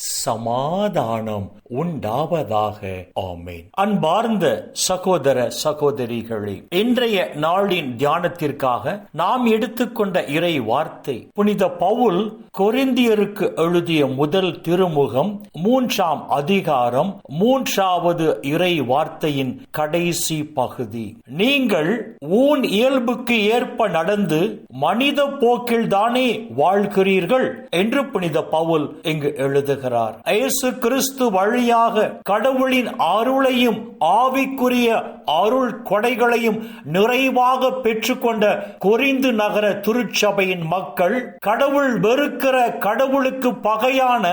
சமாதானம் உண்டாவதாக. ஆமேன். அன்பார்ந்த சகோதர சகோதரிகளே இன்றைய நாளின் தியானத்திற்காக நாம் எடுத்துக்கொண்ட இறை வார்த்தை புனித பவுல் கொரிந்தியருக்கு எழுதிய முதல் திருமுகம் மூன்றாம் அதிகாரம் மூன்றாவது இறை வார்த்தையின் கடைசி பகுதி. நீங்கள் ஊன் இயல்புக்கு ஏற்ப நடந்து மனித போக்கில் தானே வாழ்கிறீர்கள் என்று புனித பவுல் இங்கு எழுதுகிறார். இயேசு கிறிஸ்து வழியாக கடவுளின் அருளையும் ஆவிக்குரிய அருள் கொடைகளையும் நிறைவாக பெற்றுக்கொண்ட கொரிந்து நகர திருச்சபையின் மக்கள் கடவுள் வெறுக்கிற கடவுளுக்கு பகையான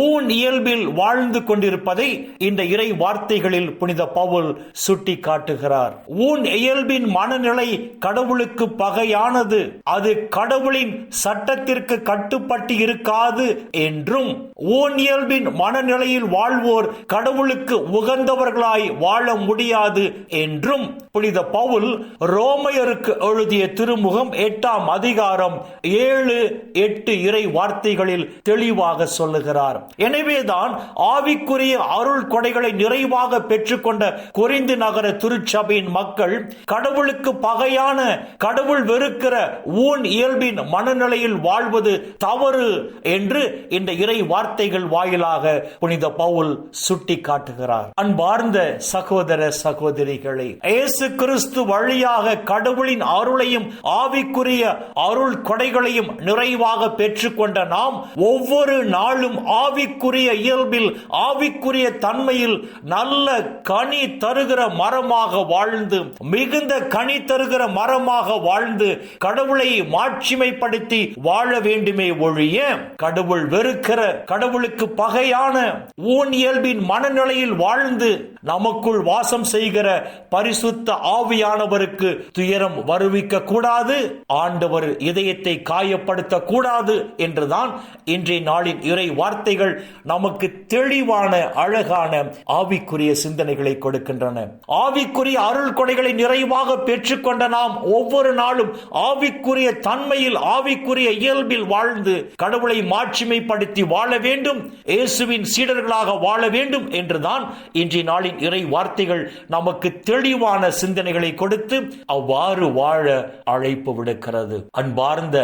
ஊன் இயல்பில் வாழ்ந்து கொண்டிருப்பதை இந்த இறை வார்த்தைகளில் புனித பவுல் சுட்டி காட்டுகிறார் ஊன் இயல்பின் மனநிலை கடவுளுக்கு பகையானது அது கடவுளின் சட்டத்திற்கு கட்டுப்பட்டு இருக்காது என்றும் ஊன் இயல்பின் மனநிலையில் வாழ்வோர் கடவுளுக்கு உகந்தவர்களாய் வாழ முடியாது என்றும் புனித பவுல் ரோமையருக்கு எழுதிய திருமுகம் எட்டாம் அதிகாரம் ஏழு எட்டு இறை வார்த்தைகளில் தெளிவாக சொல்லுகிறார். எனவேதான் ஆவிக்குரிய அருள் கொடைகளை நிறைவாக பெற்றுக்கொண்ட குறிந்து நகர திருச்சபையின் மக்கள் கடவுளுக்கு பகையான கடவுள் வெறுக்கிற ஊன் இயல்பின் மனநிலையில் வாழ்வது தவறு என்று இந்த இறை வார்த்தைகள் வாயிலாக புனித பவுல் சுட்டி காட்டுகிறார் அன்பார்ந்த சகோதர சகோதரி சகோதரிகளை இயேசு கிறிஸ்து வழியாக கடவுளின் அருளையும் ஆவிக்குரிய அருள் கொடைகளையும் நிறைவாக பெற்றுக்கொண்ட நாம் ஒவ்வொரு நாளும் ஆவிக்குரிய இயல்பில் ஆவிக்குரிய தன்மையில் நல்ல கனி தருகிற மரமாக வாழ்ந்து மிகுந்த கனி தருகிற மரமாக வாழ்ந்து கடவுளை மாட்சிமைப்படுத்தி வாழ வேண்டுமே ஒழிய கடவுள் வெறுக்கிற கடவுளுக்கு பகையான ஊன் இயல்பின் மனநிலையில் வாழ்ந்து நமக்குள் வாசம் செய்கிற பரிசுத்த ஆவியானவருக்கு துயரம் வருவிக்க கூடாது. ஆண்டவர் இதயத்தை காயப்படுத்த கூடாது என்றுதான் இன்றைய நாளின் இறை வார்த்தைகள் நமக்கு தெளிவான அழகான ஆவிக்குரிய சிந்தனைகளை கொடுக்கின்றன. ஆவிக்குரிய அருள் கொடைகளை நிறைவாக பெற்றுக்கொண்ட நாம் ஒவ்வொரு நாளும் ஆவிக்குரிய தன்மையில் ஆவிக்குரிய இயல்பில் வாழ்ந்து கடவுளை மாட்சிமைப்படுத்தி வாழ வேண்டும் இயேசுவின் சீடர்களாக வாழ வேண்டும் என்றுதான் இன்றைய நாளின் இறை வார்த்தைகள் நமக்கு தெளிவான சிந்தனைகளை கொடுத்து அவ்வாறு வாழ அழைப்பு விடுக்கிறது. அன்பார்ந்த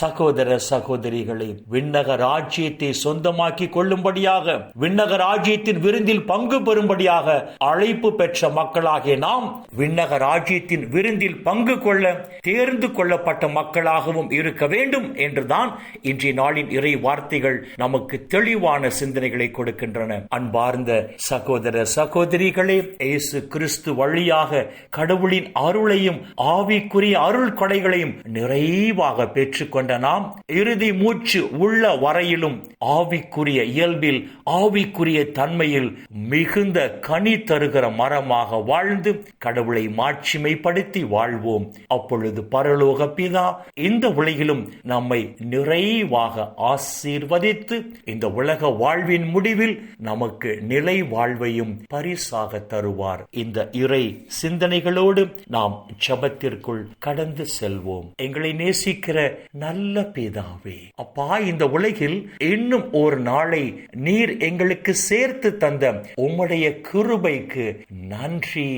சகோதர சகோதரிகளை விண்ணக ராஜ்யத்தை சொந்தமாக்கி கொள்ளும்படியாக விண்ணக ராஜ்யத்தின் விருந்தில் பங்கு பெறும்படியாக அழைப்பு பெற்ற மக்களாகிய நாம் விண்ணக ராஜ்யத்தின் விருந்தில் பங்கு கொள்ள தேர்ந்து கொள்ளப்பட்ட மக்களாகவும் இருக்க வேண்டும் என்றுதான் இன்றைய நாளின் இறை வார்த்தைகள் நமக்கு தெளிவான சிந்தனைகளை கொடுக்கின்றன. அன்பார்ந்த சகோதர சகோதரி சகோதரிகளே இயேசு கிறிஸ்து வழியாக கடவுளின் அருளையும் ஆவிக்குரிய அருள் கொடைகளையும் நிறைவாக பெற்றுக்கொண்ட நாம் இறுதி மூச்சு உள்ள வரையிலும் ஆவிக்குரிய இயல்பில் ஆவிக்குரிய தன்மையில் மிகுந்த கனி தருகிற மரமாக வாழ்ந்து கடவுளை மாட்சிமைப்படுத்தி வாழ்வோம். அப்பொழுது பரலோக பிதா இந்த உலகிலும் நம்மை நிறைவாக ஆசீர்வதித்து இந்த உலக வாழ்வின் முடிவில் நமக்கு நிலை வாழ்வையும் பரிசு பரிசாக தருவார். இந்த இறை சிந்தனைகளோடு நாம் ஜபத்திற்குள் கடந்து செல்வோம். எங்களை நேசிக்கிற நல்ல பிதாவே அப்பா இந்த உலகில் இன்னும் ஒரு நாளை நீர் எங்களுக்கு சேர்த்து தந்த உம்முடைய கிருபைக்கு நன்றி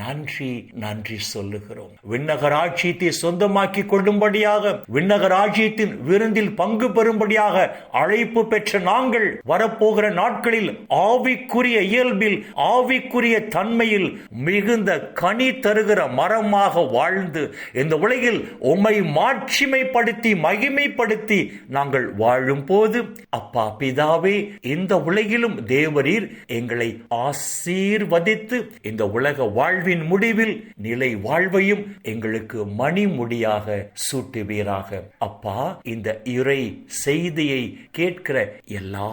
நன்றி நன்றி சொல்லுகிறோம். விண்ணக ராஜ்யத்தை சொந்தமாக்கி கொள்ளும்படியாக விண்ணக ராஜ்யத்தின் விருந்தில் பங்கு பெறும்படியாக அழைப்பு பெற்ற நாங்கள் வரப்போகிற நாட்களில் ஆவிக்குரிய இயல்பில் ஆவி ஆவிக்குரிய தன்மையில் மிகுந்த கனி தருகிற மரமாக வாழ்ந்து இந்த உலகில் உம்மை மாட்சிமைப்படுத்தி மகிமைப்படுத்தி நாங்கள் வாழும் போது அப்பா பிதாவே இந்த உலகிலும் தேவரீர் எங்களை ஆசீர்வதித்து இந்த உலக வாழ்வின் முடிவில் நிலை வாழ்வையும் எங்களுக்கு மணிமுடியாக சூட்டுவீராக. அப்பா இந்த இறை செய்தியை கேட்கிற எல்லா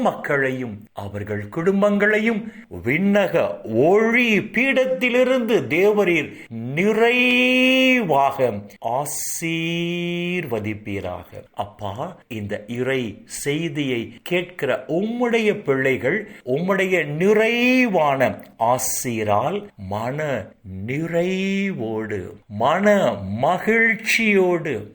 மக்களையும் அவர்கள் குடும்பங்களையும் விண்ண விண்ணக ஒளி பீடத்திலிருந்து தேவரீர் நிறைவாக ஆசீர்வதிப்பீராக. அப்பா இந்த இறை செய்தியை கேட்கிற உம்முடைய பிள்ளைகள் உம்முடைய நிறைவான ஆசீரால் மன நிறைவோடு மன மகிழ்ச்சியோடு